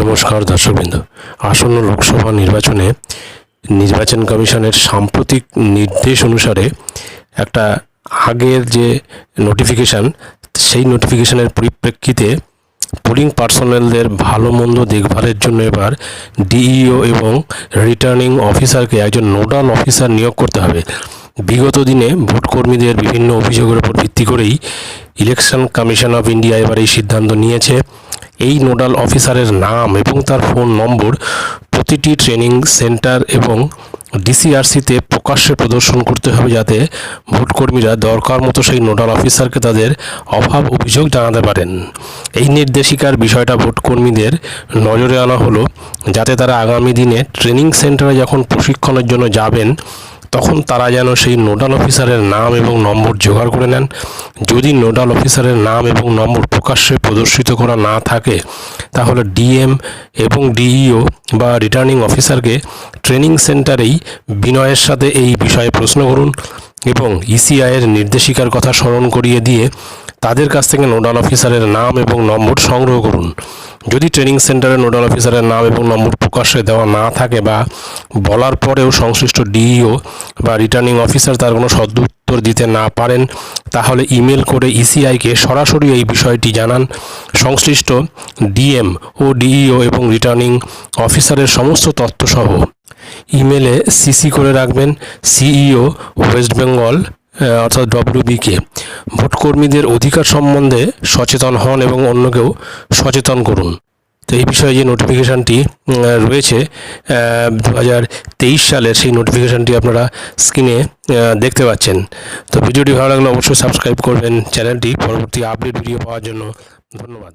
নমস্কার দর্শকবৃন্দ। আসন্ন লোকসভা নির্বাচনে নির্বাচন কমিশনের সাম্প্রতিক নির্দেশ অনুসারে একটা আগের যে নোটিফিকেশান সেই নোটিফিকেশনের পরিপ্রেক্ষিতে পোলিং পার্সোনেলদের ভালো মন্দ দেখভালের জন্য এবার ডিইও এবং রিটার্নিং অফিসারকে একজন নোডাল অফিসার নিয়োগ করতে হবে। বিগত দিনে ভোটকর্মীদের বিভিন্ন অভিযোগের উপর ভিত্তি করেই ইলেকশন কমিশন অফ ইন্ডিয়া এবার এই সিদ্ধান্ত নিয়েছে। এই নোডাল অফিসারের নাম এবং তার ফোন নম্বর প্রতিটি ট্রেনিং সেন্টার এবং ডিসিআরসিতে প্রকাশ্যে প্রদর্শন করতে হবে যাতে ভোটকর্মীরা দরকার মতো সেই নোডাল অফিসারকে তাদের অভাব অভিযোগ জানাতে পারেন। এই নির্দেশিকার বিষয়টা ভোটকর্মীদের নজরে আনা হলো, যাতে তারা আগামী দিনে ট্রেনিং সেন্টারে যখন প্রশিক্ষণের জন্য যাবেন তখন তারা যেন সেই নোডাল অফিসারের নাম এবং নম্বর জোগাড় করে নেন। যদি নোডাল অফিসারের নাম এবং নম্বর প্রকাশ্যে প্রদর্শিত করা না থাকে, তাহলে ডিএম এবং ডিইও বা রিটার্নিং অফিসারকে ট্রেনিং সেন্টারেই বিনয়ের সাথে এই বিষয়ে প্রশ্ন করুন এবং ইসিআইয়ের নির্দেশিকার কথা স্মরণ করিয়ে দিয়ে তাদের কাছ থেকে নোডাল অফিসারের নাম এবং নম্বর সংগ্রহ করুন। যদি ট্রেনিং সেন্টারে নোডাল অফিসারের নাম এবং নম্বর প্রকাশ্যে দেওয়া না থাকে বা বলার পরেও সংশ্লিষ্ট ডিইও বা রিটার্নিং অফিসার তার কোনো সদুত্তর দিতে না পারেন, তাহলে ইমেল করে ইসিআইকে সরাসরি এই বিষয়টি জানান। সংশ্লিষ্ট ডিএম ও ডিইও এবং রিটার্নিং অফিসারের সমস্ত তথ্যসহ ইমেলে সিসি করে রাখবেন সিইও ওয়েস্ট বেঙ্গল অর্থাৎ ডব্লিউবিকে ভোটকর্মীদের অধিকার সম্বন্ধে সচেতন হন এবং অন্যকেও সচেতন করুন। তো এই বিষয়ে যে নোটিফিকেশানটি রয়েছে দু হাজার তেইশ সালের সেই নোটিফিকেশানটি আপনারা স্ক্রিনে দেখতে পাচ্ছেন। তো ভিডিওটি ভালো লাগলে অবশ্যই সাবস্ক্রাইব করবেন। চ্যানেলটি পরবর্তী আপডেট ভিডিও পাওয়ার জন্য ধন্যবাদ।